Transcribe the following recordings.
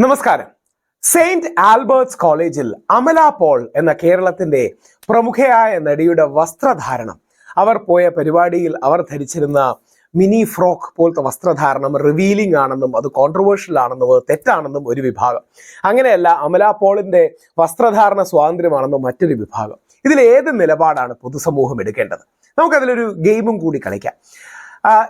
നമസ്കാരം. Saint Albert's കോളേജിൽ അമല പോൾ എന്ന കേരളത്തിന്റെ പ്രമുഖയായ നടിയുടെ വസ്ത്രധാരണം. അവർ പോയ പരിപാടിയിൽ അവർ ധരിച്ചിരുന്ന മിനി ഫ്രോക്ക് പോലത്തെ വസ്ത്രധാരണം റിവീലിംഗ് ആണെന്നും അത് കോൺട്രവേഴ്ഷ്യൽ ആണെന്നും അത് തെറ്റാണെന്നും ഒരു വിഭാഗം. അങ്ങനെയല്ല അമല പോളിന്റെ വസ്ത്രധാരണ സ്വാതന്ത്ര്യമാണെന്നും മറ്റൊരു വിഭാഗം. ഇതിൽ ഏത് നിലപാടാണ് പൊതുസമൂഹം എടുക്കേണ്ടത്? നമുക്കതിലൊരു ഗെയിമും കൂടി കളിക്കാം.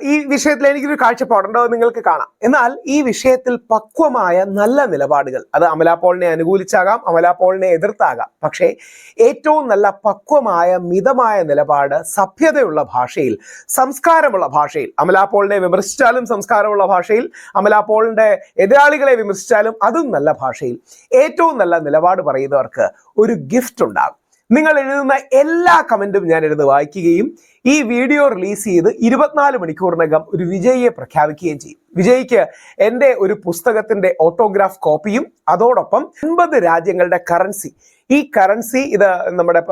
ഈ വിഷയത്തിൽ എനിക്കൊരു കാഴ്ചപ്പാടുണ്ടോ. നിങ്ങൾക്ക് കാണാം. എന്നാൽ ഈ വിഷയത്തിൽ പക്വമായ നല്ല നിലപാടുകൾ. അത് അമല പോളിനെ അനുകൂലിച്ചാകാം അമല പോളിനെ എതിർത്താകാം. പക്ഷേ ഏറ്റവും നല്ല പക്വമായ മിതമായ നിലപാട് സഭ്യതയുള്ള ഭാഷയിൽ സംസ്കാരമുള്ള ഭാഷയിൽ അമല പോളിനെ വിമർശിച്ചാലും സംസ്കാരമുള്ള ഭാഷയിൽ അമല പോളിന്റെ എതിരാളികളെ വിമർശിച്ചാലും അതും നല്ല ഭാഷയിൽ. ഏറ്റവും നല്ല നിലപാട് പറയുന്നവർക്ക് ഒരു ഗിഫ്റ്റ് ഉണ്ടാകും. നിങ്ങൾ എഴുതുന്ന എല്ലാ കമന്റും ഞാൻ എഴുതി വായിക്കുകയും ഈ വീഡിയോ റിലീസ് ചെയ്ത് ഇരുപത്തിനാല് മണിക്കൂറിനകം ഒരു വിജയിയെ പ്രഖ്യാപിക്കുകയും ചെയ്യും. വിജയിക്ക് എന്റെ ഒരു പുസ്തകത്തിന്റെ ഓട്ടോഗ്രാഫ് കോപ്പിയും അതോടൊപ്പം അൻപത് രാജ്യങ്ങളുടെ കറൻസി ഈ കറൻസി ഇത് നമ്മുടെ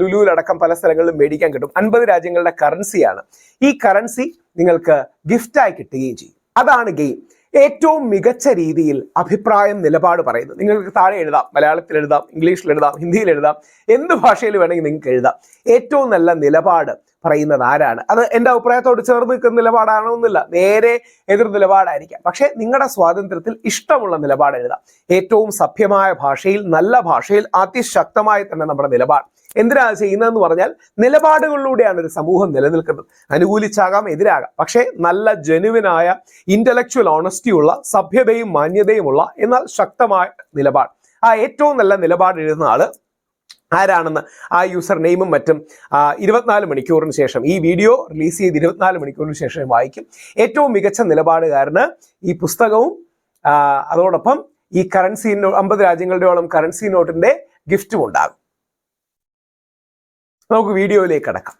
ലുലുവിലടക്കം പല സ്ഥലങ്ങളിലും മേടിക്കാൻ കിട്ടും. അൻപത് രാജ്യങ്ങളുടെ കറൻസിയാണ് ഈ കറൻസി നിങ്ങൾക്ക് ഗിഫ്റ്റായി കിട്ടുകയും ചെയ്യും. അതാണ് ഗെയിം ഏറ്റവും മികച്ച രീതിയിൽ അഭിപ്രായം നിലപാട് പറയുന്നത് നിങ്ങൾക്ക് താഴെ എഴുതാം. മലയാളത്തിൽ എഴുതാം. ഇംഗ്ലീഷിൽ എഴുതാം. ഹിന്ദിയിൽ എഴുതാം. എന്ത് ഭാഷയിൽ വേണമെങ്കിൽ നിങ്ങൾക്ക് എഴുതാം. ഏറ്റവും നല്ല നിലപാട് പറയുന്നത് ആരാണ്? അത് എന്റെ അഭിപ്രായത്തോട് ചേർന്ന് നിൽക്കുന്ന നിലപാടാണോന്നില്ല നേരെ എതിർ നിലപാടായിരിക്കാം. പക്ഷെ നിങ്ങളുടെ സ്വാതന്ത്ര്യത്തിൽ ഇഷ്ടമുള്ള നിലപാട് എഴുതാം. ഏറ്റവും സഭ്യമായ ഭാഷയിൽ നല്ല ഭാഷയിൽ അതിശക്തമായി തന്നെ നമ്മുടെ നിലപാട്. എന്തിനാ ചെയ്യുന്നതെന്ന് പറഞ്ഞാൽ നിലപാടുകളിലൂടെയാണ് ഒരു സമൂഹം നിലനിൽക്കുന്നത്. അനുകൂലിച്ചാകാം എതിരാകാം. പക്ഷേ നല്ല ജനുവിനായ ഇന്റലക്ച്വൽ ഓണസ്റ്റിയുള്ള സഭ്യതയും മാന്യതയുമുള്ള എന്നാൽ ശക്തമായ നിലപാട്. ആ ഏറ്റവും നല്ല നിലപാട് എഴുതുന്ന ആൾ ആരാണെന്ന് ആ യൂസർ നെയിമും മറ്റും ഇരുപത്തിനാല് മണിക്കൂറിന് ശേഷം ഈ വീഡിയോ റിലീസ് ചെയ്ത് ഇരുപത്തിനാല് മണിക്കൂറിന് ശേഷം വായിക്കും. ഏറ്റവും മികച്ച നിലപാടുകാരന് ഈ പുസ്തകവും അതോടൊപ്പം ഈ കറൻസി അമ്പത് രാജ്യങ്ങളുടെയോളം കറൻസി നോട്ടിന്റെ ഗിഫ്റ്റും ഉണ്ടാകും. നമുക്ക് വീഡിയോയിലേക്ക് കടക്കാം.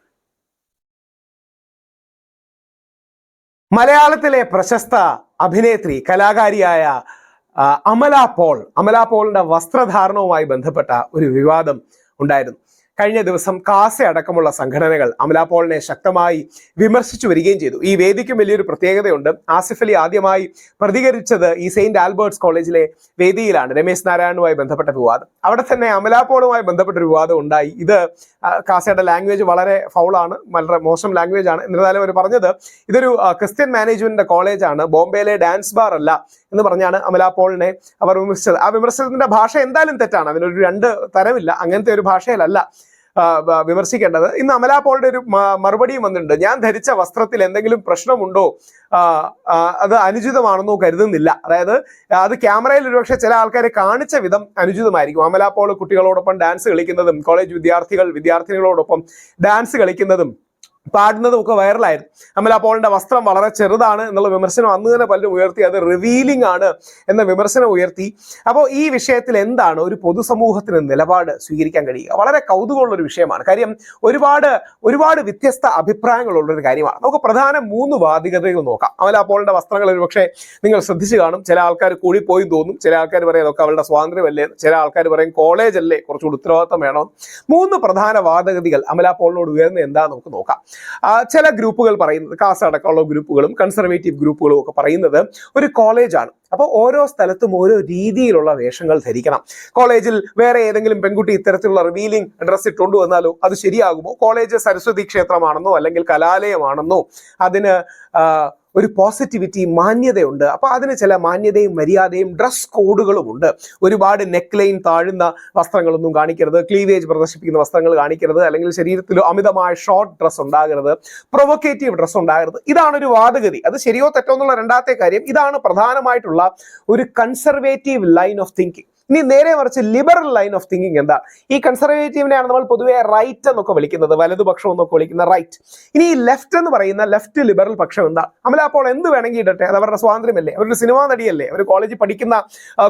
മലയാളത്തിലെ പ്രശസ്ത അഭിനേത്രി കലാകാരിയായ അമല പോൾ. അമല പോളിന്റെ വസ്ത്രധാരണവുമായി ബന്ധപ്പെട്ട ഒരു വിവാദം ഉണ്ടായിരുന്നു. കഴിഞ്ഞ ദിവസം കാസ അടക്കമുള്ള സംഘടനകൾ അമല പോളിനെ ശക്തമായി വിമർശിച്ചു വരികയും ചെയ്തു. ഈ വേദിക്കും വലിയൊരു പ്രത്യേകതയുണ്ട്. ആസിഫ് അലി ആദ്യമായി പ്രതികരിച്ചത് ഈ സെയിന്റ് ആൽബർട്ട്സ് കോളേജിലെ വേദിയിലാണ്. രമേശ് നാരായണുമായി ബന്ധപ്പെട്ട വിവാദം. അവിടെ തന്നെ അമല പോളുമായി ബന്ധപ്പെട്ട ഒരു വിവാദം ഉണ്ടായി. ഇത് കാസയുടെ ലാംഗ്വേജ് വളരെ ഫൗളാണ് വളരെ മോശം ലാംഗ്വേജ് ആണ്. എന്നിരുന്നാലും അവർ പറഞ്ഞത് ഇതൊരു ക്രിസ്ത്യൻ മാനേജ്മെന്റിന്റെ കോളേജാണ്. ബോംബെയിലെ ഡാൻസ് ബാർ അല്ല എന്ന് പറഞ്ഞാണ് അമല പോളിനെ അവർ വിമർശിച്ചത്. ആ വിമർശനത്തിന്റെ ഭാഷ എന്തായാലും തെറ്റാണ്. അതിനൊരു രണ്ട് തരമില്ല. അങ്ങനത്തെ ഒരു ഭാഷയിലല്ല. വിമർശിക്കേണ്ടത്. ഇന്ന് അമലാ പോളുടെ ഒരു മറുപടിയും വന്നിട്ടുണ്ട്. ഞാൻ ധരിച്ച വസ്ത്രത്തിൽ എന്തെങ്കിലും പ്രശ്നമുണ്ടോ? അത് അനുചിതമാണെന്നോ കരുതുന്നില്ല. അതായത് അത് ക്യാമറയിൽ ഒരുപക്ഷെ ചില ആൾക്കാരെ കാണിച്ച വിധം അനുചിതമായിരിക്കും. അമലാ കുട്ടികളോടൊപ്പം ഡാൻസ് കളിക്കുന്നതും കോളേജ് വിദ്യാർത്ഥികൾ വിദ്യാർത്ഥിനികളോടൊപ്പം ഡാൻസ് കളിക്കുന്നതും. പാടുന്നതും ഒക്കെ വൈറലായിരുന്നു അമല പോളിന്റെ വസ്ത്രം വളരെ ചെറുതാണ് എന്നുള്ള വിമർശനം അന്ന് തന്നെ പലരും ഉയർത്തി. അത് റിവീലിംഗ് ആണ് എന്ന വിമർശനം ഉയർത്തി. അപ്പോൾ ഈ വിഷയത്തിൽ എന്താണ് ഒരു പൊതുസമൂഹത്തിന് നിലപാട് സ്വീകരിക്കാൻ കഴിയുക? വളരെ കൗതുകമുള്ള ഒരു വിഷയമാണ്. കാര്യം ഒരുപാട് ഒരുപാട് വ്യത്യസ്ത അഭിപ്രായങ്ങളുള്ള ഒരു കാര്യമാണ്. നമുക്ക് പ്രധാന മൂന്ന് വാദികതകൾ നോക്കാം. അമല പോളിന്റെ വസ്ത്രങ്ങൾ ഒരുപക്ഷെ നിങ്ങൾ ശ്രദ്ധിച്ചു കാണും. ചില ആൾക്കാർ കൂടിപ്പോയി പോയി തോന്നും. ചില ആൾക്കാർ പറയും അതൊക്കെ അവളുടെ സ്വാതന്ത്ര്യമല്ലേ? ചില ആൾക്കാർ പറയും കോളേജ് അല്ലേ കുറച്ചുകൂടി ഉത്തരവാദിത്തം വേണം. മൂന്ന് പ്രധാന വാദഗതികൾ അമല പോളിനോട് ഉയർന്ന എന്താ നമുക്ക് നോക്കാം. ചില ഗ്രൂപ്പുകൾ പറയുന്നത് കാസ അടക്കമുള്ള ഗ്രൂപ്പുകളും കൺസർവേറ്റീവ് ഗ്രൂപ്പുകളും ഒക്കെ പറയുന്നത് ഒരു കോളേജാണ്. അപ്പോൾ ഓരോ സ്ഥലത്തും ഓരോ രീതിയിലുള്ള വേഷങ്ങൾ ധരിക്കണം. കോളേജിൽ വേറെ ഏതെങ്കിലും പെൺകുട്ടി ഇത്തരത്തിലുള്ള റിവീലിംഗ് ഡ്രസ്സ് ഇട്ടുകൊണ്ട് വന്നാലോ അത് ശരിയാകുമോ? കോളേജ് സരസ്വതി ക്ഷേത്രമാണെന്നോ അല്ലെങ്കിൽ കലാലയമാണെന്നോ? അതിന് ഒരു പോസിറ്റിവിറ്റി മാന്യതയുണ്ട്. അപ്പോൾ അതിന് ചില മാന്യതയും മര്യാദയും ഡ്രസ് കോഡുകളും ഉണ്ട്. ഒരുപാട് നെക്ക് ലൈൻ താഴുന്ന വസ്ത്രങ്ങളൊന്നും കാണിക്കരുത്. ക്ലീവേജ് പ്രദർശിപ്പിക്കുന്ന വസ്ത്രങ്ങൾ കാണിക്കരുത്. അല്ലെങ്കിൽ ശരീരത്തിൽ അമിതമായ ഷോർട്ട് ഡ്രസ് ഉണ്ടാകരുത്. പ്രൊവക്കേറ്റീവ് ഡ്രസ് ഉണ്ടാകരുത്. ഇതാണ് ഒരു വാദഗതി. അത് ശരിയോ തെറ്റോ എന്നുള്ള രണ്ടാമത്തെ കാര്യം. ഇതാണ് പ്രധാനമായിട്ടുള്ള ഒരു കൺസർവേറ്റീവ് ലൈൻ ഓഫ് തിങ്കിങ് ഇനി നേരെ മറിച്ച് ലിബറൽ ലൈൻ ഓഫ് തിങ്കിങ് എന്താ? ഈ കൺസർവേറ്റീവിനെയാണ് നമ്മൾ പൊതുവെ റൈറ്റ് എന്നൊക്കെ വിളിക്കുന്നത് വലതുപക്ഷം എന്നൊക്കെ വിളിക്കുന്ന റൈറ്റ് ഇനി ഈ ലെഫ്റ്റ് എന്ന് പറയുന്ന ലെഫ്റ്റ് ലിബറൽ പക്ഷം എന്താ? അമല അപ്പോൾ എന്ത് വേണമെങ്കിൽ ഇടട്ടെ? അത് അവരുടെ സ്വാതന്ത്ര്യമല്ലേ? അവരൊരു സിനിമാ നടിയല്ലേ? അവർ കോളേജിൽ പഠിക്കുന്ന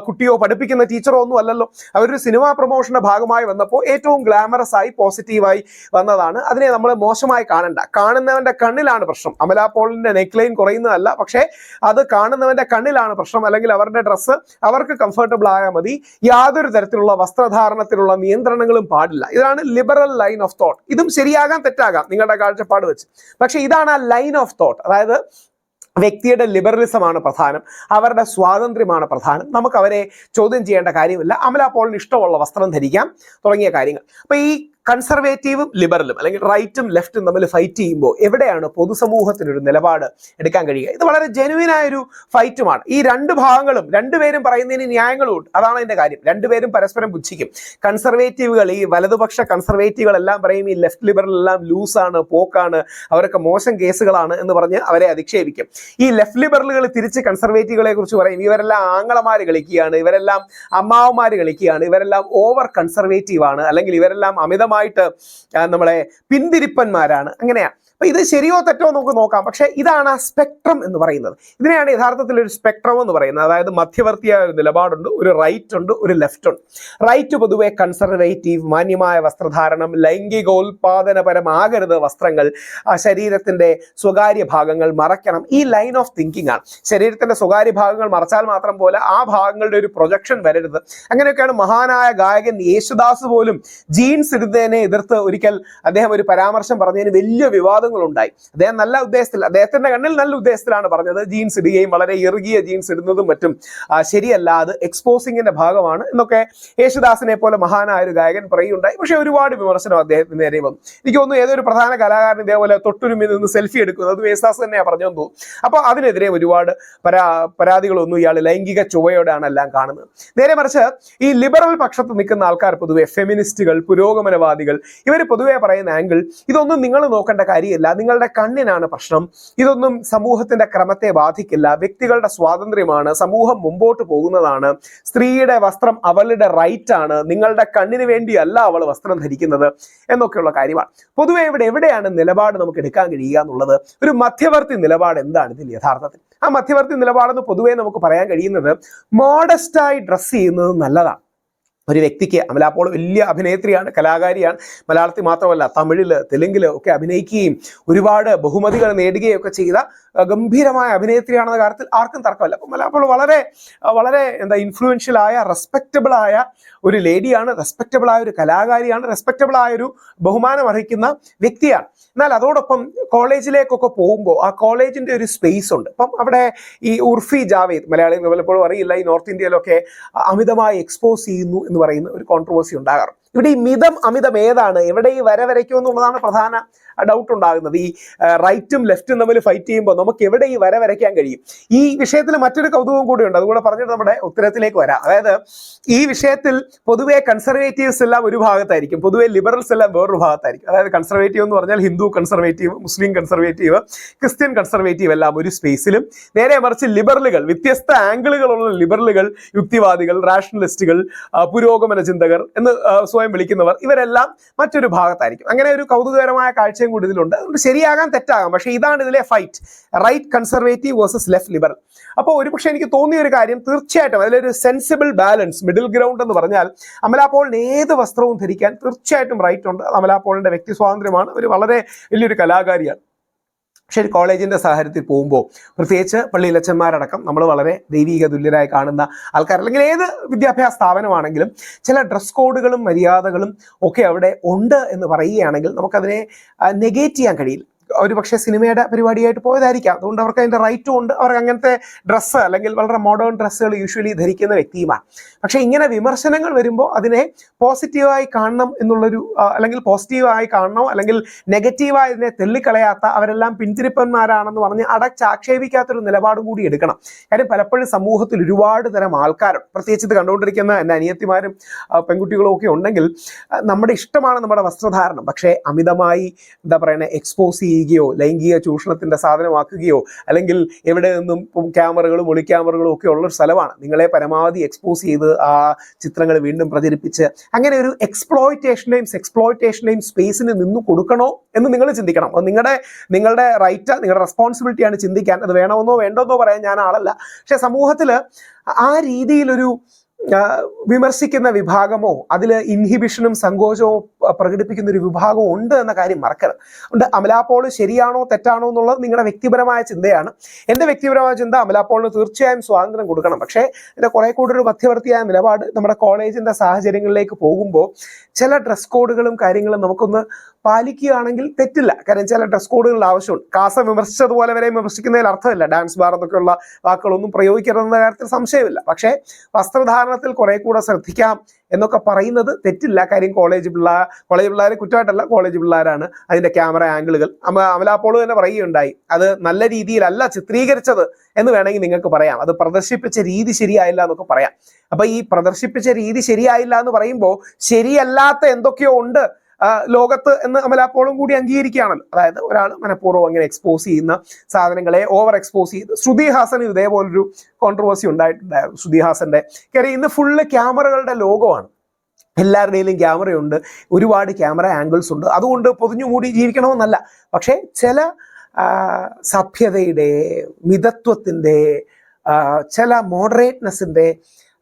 കുട്ടിയോ പഠിപ്പിക്കുന്ന ടീച്ചറോ ഒന്നും അല്ലല്ലോ. അവരൊരു സിനിമാ പ്രൊമോഷന്റെ ഭാഗമായി വന്നപ്പോൾ ഏറ്റവും ഗ്ലാമറസ് ആയി പോസിറ്റീവായി വന്നതാണ്. അതിനെ നമ്മൾ മോശമായി കാണണ്ട. കാണുന്നവന്റെ കണ്ണിലാണ് പ്രശ്നം. അമല പോളിന്റെ നെക്ക് ലൈൻ കുറയുന്നതല്ല പക്ഷേ അത് കാണുന്നവന്റെ കണ്ണിലാണ് പ്രശ്നം. അല്ലെങ്കിൽ അവരുടെ ഡ്രസ്സ് അവർക്ക് കംഫർട്ടബിൾ ആയാൽ മതി. യാതൊരു തരത്തിലുള്ള വസ്ത്രധാരണത്തിലുള്ള നിയന്ത്രണങ്ങളും പാടില്ല. ഇതാണ് ലിബറൽ ലൈൻ ഓഫ് തോട്ട് ഇതും ശരിയാകാം തെറ്റാകാം നിങ്ങളുടെ കാഴ്ചപ്പാട് വെച്ച്. പക്ഷെ ഇതാണ് ആ ലൈൻ ഓഫ് തോട്ട് അതായത് വ്യക്തിയുടെ ലിബറലിസമാണ് പ്രധാനം. അവരുടെ സ്വാതന്ത്ര്യമാണ് പ്രധാനം. നമുക്ക് അവരെ ചോദ്യം ചെയ്യേണ്ട കാര്യമില്ല. അമല പോളിന് ഇഷ്ടമുള്ള വസ്ത്രം ധരിക്കാം. തുടങ്ങിയ കാര്യങ്ങൾ. അപ്പൊ ഈ കൺസർവേറ്റീവും ലിബറലും അല്ലെങ്കിൽ റൈറ്റും ലെഫ്റ്റും തമ്മിൽ ഫൈറ്റ് ചെയ്യുമ്പോൾ എവിടെയാണ് പൊതുസമൂഹത്തിനൊരു നിലപാട് എടുക്കാൻ കഴിയുക? ഇത് വളരെ ജെനുവിൻ ഫൈറ്റുമാണ് ഈ രണ്ട് ഭാഗങ്ങളും രണ്ടുപേരും പറയുന്നതിന് ന്യായങ്ങളും ഉണ്ട് അതാണ് അതിന്റെ കാര്യം. രണ്ടുപേരും പരസ്പരം പുച്ഛിക്കും. കൺസർവേറ്റീവുകൾ ഈ വലതുപക്ഷ കൺസർവേറ്റീവുകളെല്ലാം പറയും ഈ ലെഫ്റ്റ് ലിബറൽ എല്ലാം ലൂസാണ് പോക്കാണ് അവരൊക്കെ മോശം കേസുകളാണ് എന്ന് പറഞ്ഞ് അവരെ അധിക്ഷേപിക്കും. ഈ ലെഫ്റ്റ് ലിബറലുകൾ തിരിച്ച് കൺസർവേറ്റീവുകളെ കുറിച്ച് പറയും. ഇവരെല്ലാം ആങ്ങളമാര് കളിക്കുകയാണ്. ഇവരെല്ലാം അമ്മാവന്മാര് കളിക്കുകയാണ്. ഇവരെല്ലാം ഓവർ കൺസർവേറ്റീവ് ആണ്. അല്ലെങ്കിൽ ഇവരെല്ലാം അമിതമായിട്ട് ആ, നമ്മളെ പിന്തിരിപ്പന്മാരാണ്. അങ്ങനെയാ. അപ്പൊ ഇത് ശരിയോ തെറ്റോ നമുക്ക് നോക്കാം. പക്ഷെ ഇതാണ് ആ സ്പെക്ട്രം എന്ന് പറയുന്നത്. ഇതിനെയാണ് യഥാർത്ഥത്തിൽ ഒരു സ്പെക്ട്രം എന്ന് പറയുന്നത്. അതായത് മധ്യവർത്തിയായ ഒരു നിലപാടുണ്ട് ഒരു റൈറ്റ് ഉണ്ട് ഒരു ലെഫ്റ്റ് ഉണ്ട്. റൈറ്റ് പൊതുവെ കൺസർവേറ്റീവ് മാന്യമായ വസ്ത്രധാരണം ലൈംഗികോൽപാദനപരമാകരുത് വസ്ത്രങ്ങൾ ശരീരത്തിന്റെ സ്വകാര്യ ഭാഗങ്ങൾ മറയ്ക്കണം. ഈ ലൈൻ ഓഫ് തിങ്കിങ് ആണ്. ശരീരത്തിന്റെ സ്വകാര്യ ഭാഗങ്ങൾ മറച്ചാൽ മാത്രം പോലെ ആ ഭാഗങ്ങളുടെ ഒരു പ്രൊജക്ഷൻ വരരുത്. അങ്ങനെയൊക്കെയാണ് മഹാനായ ഗായകൻ യേശുദാസ് പോലും ജീൻസ് ഇടുന്നതിനെ എതിർത്ത് ഒരിക്കൽ അദ്ദേഹം ഒരു പരാമർശം പറഞ്ഞതിന് വലിയ വിവാദങ്ങൾ ഉണ്ടായി അദ്ദേഹം നല്ല ഉദ്ദേശത്തിൽ അദ്ദേഹത്തിന്റെ കണ്ണിൽ നല്ല ഉദ്ദേശത്തിലാണ് പറഞ്ഞത്. ജീൻസ് ഇടുകയും വളരെ ഇറുകിയ ജീൻസ് ഇടുന്നതും മറ്റും ശരിയല്ല അത് എക്സ്പോസിങ്ങിന്റെ ഭാഗമാണ് എന്നൊക്കെ യേശുദാസിനെ പോലെ മഹാനായ ഒരു ഗായകൻ പറയുകയുണ്ടായി. പക്ഷെ ഒരുപാട് വിമർശനം അദ്ദേഹത്തിന് നേരെ വന്നു. എനിക്ക് തോന്നുന്നു ഏതൊരു പ്രധാന കലാകാരൻ ഇതേപോലെ തൊട്ടുരുമി നിന്ന് സെൽഫി എടുക്കുന്നത് യേശുദാസ് തന്നെയാണ് പറഞ്ഞു തോന്നുന്നു. അപ്പോൾ അതിനെതിരെ ഒരുപാട് പരാ പരാതികളൊന്നും ഇയാൾ ലൈംഗിക ചുവയോടെയാണ് എല്ലാം കാണുന്നത്. നേരെ മറിച്ച് ഈ ലിബറൽ പക്ഷത്ത് നിൽക്കുന്ന ആൾക്കാർ പൊതുവെ ഫെമിനിസ്റ്റുകൾ പുരോഗമനവാദികൾ ഇവർ പൊതുവെ പറയുന്ന ആംഗിൾ ഇതൊന്നും നിങ്ങൾ നോക്കേണ്ട കാര്യമില്ല. നിങ്ങളുടെ കണ്ണിനാണ് പ്രശ്നം. ഇതൊന്നും സമൂഹത്തിന്റെ ക്രമത്തെ ബാധിക്കില്ല. വ്യക്തികളുടെ സ്വാതന്ത്ര്യമാണ് സമൂഹം മുമ്പോട്ട് പോകുന്നതാണ്. സ്ത്രീയുടെ വസ്ത്രം അവളുടെ റൈറ്റ് ആണ്. നിങ്ങളുടെ കണ്ണിന് വേണ്ടിയല്ല അവൾ വസ്ത്രം ധരിക്കുന്നത് എന്നൊക്കെയുള്ള കാര്യമാണ്. പൊതുവെ ഇവിടെ എവിടെയാണ് നിലപാട് നമുക്ക് എടുക്കാൻ കഴിയുക എന്നുള്ളത്? ഒരു മധ്യവർത്തി നിലപാട് എന്താണ് ഇതിൽ യഥാർത്ഥത്തിൽ? ആ മധ്യവർത്തി നിലപാടെന്ന് പൊതുവേ നമുക്ക് പറയാൻ കഴിയുന്നത് മോഡസ്റ്റായി ഡ്രസ്സ് ചെയ്യുന്നത് നല്ലതാണ്. ഒരു വ്യക്തിക്ക് അമലാപ്പോൾ വലിയ അഭിനേത്രിയാണ് കലാകാരിയാണ്. മലയാളത്തിൽ മാത്രമല്ല തമിഴിൽ തെലുങ്കിൽ ഒക്കെ അഭിനയിക്കുകയും ഒരുപാട് ബഹുമതികൾ നേടുകയും ഒക്കെ ചെയ്ത ഗംഭീരമായ അഭിനേത്രിയാണെന്ന കാര്യത്തിൽ ആർക്കും തർക്കമല്ല. അപ്പം മലയാപ്പോൾ വളരെ വളരെ എന്താ ഇൻഫ്ലുവൻഷ്യൽ ആയ റെസ്പെക്റ്റബിൾ ആയ ഒരു ലേഡിയാണ് റെസ്പെക്റ്റബിൾ ആയ ഒരു കലാകാരിയാണ് റെസ്പെക്റ്റബിൾ ആയ ഒരു ബഹുമാനം അർഹിക്കുന്ന വ്യക്തിയാണ്. എന്നാൽ അതോടൊപ്പം കോളേജിലേക്കൊക്കെ പോകുമ്പോൾ ആ കോളേജിന്റെ ഒരു സ്പേസ് ഉണ്ട്. അപ്പം അവിടെ ഈ ഉർഫി ജാവേദ് മലയാളികൾ പലപ്പോഴും അറിയില്ല ഈ നോർത്ത് ഇന്ത്യയിലൊക്കെ അമിതമായി എക്സ്പോസ് ചെയ്യുന്നു എന്ന് പറയുന്ന ഒരു കോൺട്രവേഴ്സി ഉണ്ടാകാറുണ്ട്. ഇവിടെ ഈ മിതം അമിതം ഏതാണ്? എവിടെ ഈ വര വരയ്ക്കും എന്നുള്ളതാണ് പ്രധാന ഡൗട്ട് ഉണ്ടാകുന്നത്. ഈ റൈറ്റും ലെഫ്റ്റും തമ്മിൽ ഫൈറ്റ് ചെയ്യുമ്പോൾ നമുക്ക് എവിടെ ഈ വര വരയ്ക്കാൻ കഴിയും? ഈ വിഷയത്തിൽ മറ്റൊരു കൗതുകം കൂടിയുണ്ട് അതുകൂടെ പറഞ്ഞിട്ട് നമ്മുടെ ഉത്തരത്തിലേക്ക് വരാം. അതായത് ഈ വിഷയത്തിൽ പൊതുവെ കൺസർവേറ്റീവ്സ് എല്ലാം ഒരു ഭാഗത്തായിരിക്കും. പൊതുവെ ലിബറൽസ് എല്ലാം വേറൊരു ഭാഗത്തായിരിക്കും. അതായത് കൺസർവേറ്റീവ് എന്ന് പറഞ്ഞാൽ Hindu conservative Muslim conservative Christian conservative എല്ലാം ഒരു സ്പേസിലും നേരെ മറിച്ച് ലിബറലുകൾ വ്യത്യസ്ത ആംഗിളുകളുള്ള ലിബറലുകൾ യുക്തിവാദികൾ റാഷണലിസ്റ്റുകൾ പുരോഗമന ചിന്തകർ എന്ന് ആ, സ്വയം വിളിക്കുന്നവർ ഇവരെല്ലാം മറ്റൊരു ഭാഗത്തായിരിക്കും. അങ്ങനെ ഒരു കൗതുകകരമായ കാഴ്ചയും കൂടി ഇതിലുണ്ട്. അതുകൊണ്ട് ശരിയാകാൻ തെറ്റാകാം. പക്ഷേ ഇതാണ് ഇതിലെ fight right conservative versus left liberal അപ്പോൾ ഒരുപക്ഷെ എനിക്ക് തോന്നിയ ഒരു കാര്യം തീർച്ചയായിട്ടും അതിലൊരു സെൻസിബിൾ ബാലൻസ് മിഡിൽ ഗ്രൗണ്ട് എന്ന് പറഞ്ഞാൽ അമലാ പോളിന് ഏത് വസ്ത്രവും ധരിക്കാൻ തീർച്ചയായിട്ടും റൈറ്റ് ഉണ്ട്. അമല പോളിന്റെ വ്യക്തി സ്വാതന്ത്ര്യമാണ്. ഒരു വളരെ വലിയൊരു കലാകാരിയാണ്. പക്ഷേ ഒരു കോളേജിന്റെ സാഹചര്യത്തിൽ പോകുമ്പോൾ പ്രത്യേകിച്ച് പള്ളിയിലച്ചന്മാരടക്കം നമ്മൾ വളരെ ദൈവിക തുല്യരായി കാണുന്ന ആൾക്കാർ അല്ലെങ്കിൽ ഏത് വിദ്യാഭ്യാസ സ്ഥാപനമാണെങ്കിലും ചില ഡ്രസ് കോഡുകളും മര്യാദകളും ഒക്കെ അവിടെ ഉണ്ട് എന്ന് പറയുകയാണെങ്കിൽ നമുക്കതിനെ നെഗേറ്റ് ചെയ്യാൻ കഴിയില്ല. ഒരു പക്ഷേ സിനിമയുടെ പരിപാടിയായിട്ട് പോയതായിരിക്കാം. അതുകൊണ്ട് അവർക്ക് അതിന്റെ റൈറ്റും ഉണ്ട്. അവർ അങ്ങനത്തെ ഡ്രസ്സ് അല്ലെങ്കിൽ വളരെ മോഡേൺ ഡ്രസ്സുകൾ യൂഷ്വലി ധരിക്കുന്ന വ്യക്തിയുമാണ്. പക്ഷേ ഇങ്ങനെ വിമർശനങ്ങൾ വരുമ്പോൾ അതിനെ പോസിറ്റീവായി കാണണം എന്നുള്ളൊരു അല്ലെങ്കിൽ പോസിറ്റീവായി കാണണം അല്ലെങ്കിൽ നെഗറ്റീവായി അതിനെ തെള്ളിക്കളയാത്ത അവരെല്ലാം പിന്തിരിപ്പന്മാരാണെന്ന് പറഞ്ഞ് അടച്ചാക്ഷേപിക്കാത്തൊരു നിലപാടും കൂടി എടുക്കണം. കാര്യം പലപ്പോഴും സമൂഹത്തിൽ ഒരുപാട് തരം ആൾക്കാരുണ്ട് പ്രത്യേകിച്ച് ഇത് കണ്ടുകൊണ്ടിരിക്കുന്ന എന്റെ അനിയത്തിമാരും പെൺകുട്ടികളും ഒക്കെ ഉണ്ടെങ്കിൽ നമ്മുടെ ഇഷ്ടമാണ് നമ്മുടെ വസ്ത്രധാരണം. പക്ഷേ അമിതമായി എന്താ പറയുക എക്സ്പോസ് ചെയ്യുകയോ ലൈംഗിക ചൂഷണത്തിന്റെ സാധനമാക്കുകയോ അല്ലെങ്കിൽ എവിടെ നിന്നും ക്യാമറകളും ഒളി ക്യാമറകളും ഒക്കെ ഉള്ള ഒരു സ്ഥലമാണ്. നിങ്ങളെ പരമാവധി എക്സ്പോസ് ചെയ്ത് ആ ചിത്രങ്ങൾ വീണ്ടും പ്രചരിപ്പിച്ച് അങ്ങനെ ഒരു എക്സ്പ്ലോയിറ്റേഷന്റെയും എക്സ്പ്ലോയിറ്റേഷന്റെയും സ്പേസിന് നിന്ന് കൊടുക്കണോ എന്ന് നിങ്ങൾ ചിന്തിക്കണം. അത് നിങ്ങളുടെ നിങ്ങളുടെ റൈറ്റ് നിങ്ങളുടെ റെസ്പോൺസിബിലിറ്റിയാണ് ചിന്തിക്കാൻ. അത് വേണമെന്നോ വേണ്ടെന്നോ പറയാൻ ഞാൻ ആളല്ല. പക്ഷേ സമൂഹത്തിൽ ആ രീതിയിലൊരു വിമർശിക്കുന്ന വിഭാഗമോ അതിൽ ഇൻഹിബിഷനും സങ്കോചവും പ്രകടിപ്പിക്കുന്ന ഒരു വിഭാഗവും ഉണ്ട് എന്ന കാര്യം മറക്കരുത്. അതുകൊണ്ട് അമലാപോൾ ശരിയാണോ തെറ്റാണോ എന്നുള്ളത് നിങ്ങളുടെ വ്യക്തിപരമായ ചിന്തയാണ്. എന്റെ വ്യക്തിപരമായ ചിന്ത അമലാപോളിന് തീർച്ചയായും സ്വാതന്ത്ര്യം കൊടുക്കണം. പക്ഷേ എന്റെ കുറെ കൂടി ഒരു മധ്യവർത്തിയായ നിലപാട് നമ്മുടെ കോളേജിന്റെ സാഹചര്യങ്ങളിലേക്ക് പോകുമ്പോൾ ചില ഡ്രസ് കോഡുകളും കാര്യങ്ങളും നമുക്കൊന്ന് പാലിക്കുകയാണെങ്കിൽ തെറ്റില്ല. കാരണം ചില ഡ്രസ് കോഡുകൾ ആവശ്യമുണ്ട്. കാസ വിമർശിച്ചതുപോലെ വരെ വിമർശിക്കുന്നതിൽ അർത്ഥമില്ല. ഡാൻസ് ബാർ എന്നൊക്കെയുള്ള വാക്കുകളൊന്നും പ്രയോഗിക്കരുതെന്ന കാര്യത്തിൽ സംശയമില്ല. പക്ഷേ വസ്ത്രധാരണത്തിൽ കുറെ കൂടെ ശ്രദ്ധിക്കാം എന്നൊക്കെ പറയുന്നത് തെറ്റില്ല. കാര്യം കോളേജ് പിള്ളേർ കോളേജ് പിള്ളേർ കുറ്റമായിട്ടല്ല കോളേജ് പിള്ളേരാണ് അതിന്റെ ക്യാമറ ആംഗിളുകൾ അമ അമലാപ്പോൾ തന്നെ പറയുകയുണ്ടായി. അത് നല്ല രീതിയിലല്ല ചിത്രീകരിച്ചത് എന്ന് വേണമെങ്കിൽ നിങ്ങൾക്ക് പറയാം. അത് പ്രദർശിപ്പിച്ച രീതി ശരിയായില്ല എന്നൊക്കെ പറയാം. അപ്പൊ ഈ പ്രദർശിപ്പിച്ച രീതി ശരിയായില്ല എന്ന് പറയുമ്പോൾ ശരിയല്ലാത്ത എന്തൊക്കെയോ ഉണ്ട് ലോകത്ത് എന്ന് അമലാപ്പോളും കൂടി അംഗീകരിക്കുകയാണല്ലോ. അതായത് ഒരാൾ മനഃപൂർവം അങ്ങനെ എക്സ്പോസ് ചെയ്യുന്ന സാധനങ്ങളെ ഓവർ എക്സ്പോസ് ചെയ്ത് ശ്രുതി ഹാസന് ഇതേപോലൊരു കോൺട്രവേഴ്സി ഉണ്ടായിട്ടുണ്ടായിരുന്നു. ശ്രുതി ഹാസന്റെ കാര്യം ഇന്ന് ഫുള്ള് ക്യാമറകളുടെ ലോകമാണ്. എല്ലാവരുടെയിലും ക്യാമറയുണ്ട്. ഒരുപാട് ക്യാമറ ആംഗിൾസ് ഉണ്ട്. അതുകൊണ്ട് പൊതിഞ്ഞു മൂടി ജീവിക്കണമെന്നല്ല. പക്ഷേ ചില സഭ്യതയുടെ മിതത്വത്തിന്റെ ചില മോഡറേറ്റ്നെസ്സിന്റെ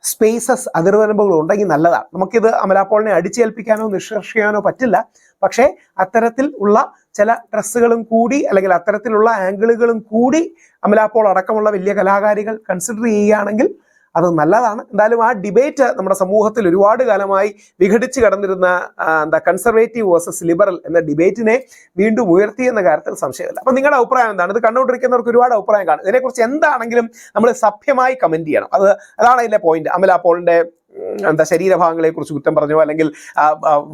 സ്പേസസ് അതിർവരമ്പുകൾ ഉണ്ടെങ്കിൽ നല്ലതാണ്. നമുക്കിത് അമലാപ്പോളിനെ അടിച്ചേൽപ്പിക്കാനോ നിഷ്കർഷിക്കാനോ പറ്റില്ല. പക്ഷേ അത്തരത്തിൽ ഉള്ള ചില ഡ്രസ്സുകളും കൂടി അല്ലെങ്കിൽ അത്തരത്തിലുള്ള ആംഗിളുകളും കൂടി അമലാപ്പോൾ അടക്കമുള്ള വലിയ കലാകാരികൾ കൺസിഡർ ചെയ്യുകയാണെങ്കിൽ അത് നല്ലതാണ്. എന്തായാലും ആ ഡിബേറ്റ് നമ്മുടെ സമൂഹത്തിൽ ഒരുപാട് കാലമായി വിഘടിച്ച് കടന്നിരുന്ന എന്താ കൺസർവേറ്റീവ് വേഴ്സസ് ലിബറൽ എന്ന ഡിബേറ്റിനെ വീണ്ടും ഉയർത്തി എന്ന കാര്യത്തിൽ സംശയമില്ല. അപ്പൊ നിങ്ങളുടെ അഭിപ്രായം എന്താണ്? ഇത് കണ്ടുകൊണ്ടിരിക്കുന്നവർക്ക് ഒരുപാട് അഭിപ്രായം കാണും. ഇതിനെക്കുറിച്ച് എന്താണെങ്കിലും നമ്മൾ സഭ്യമായി കമന്റ് ചെയ്യണം. അത് അതാണ് അതിന്റെ പോയിന്റ് അമല പോളിന്റെ എന്താ ശരീരഭാഗങ്ങളെ കുറിച്ച് കുറ്റം പറഞ്ഞു? അല്ലെങ്കിൽ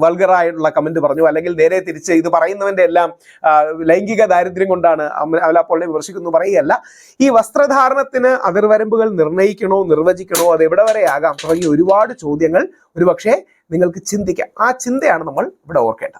വൾഗറായിട്ടുള്ള കമന്റ് പറഞ്ഞു? അല്ലെങ്കിൽ നേരെ തിരിച്ച് ഇത് പറയുന്നവന്റെ എല്ലാം ലൈംഗിക ദാരിദ്ര്യം കൊണ്ടാണ് അമലാപ്പോളിനെ അമല പോളിനെ വിമർശിക്കുന്നു. പറയുകയല്ല ഈ വസ്ത്രധാരണത്തിന് അതിർവരമ്പുകൾ നിർണയിക്കണോ നിർവചിക്കണോ? അത് എവിടെ വരെ ആകാം? തുടങ്ങിയ ഒരുപാട് ചോദ്യങ്ങൾ ഒരുപക്ഷെ നിങ്ങൾക്ക് ചിന്തിക്കാം. ആ ചിന്തയാണ് നമ്മൾ ഇവിടെ ഓർക്കേണ്ടത്.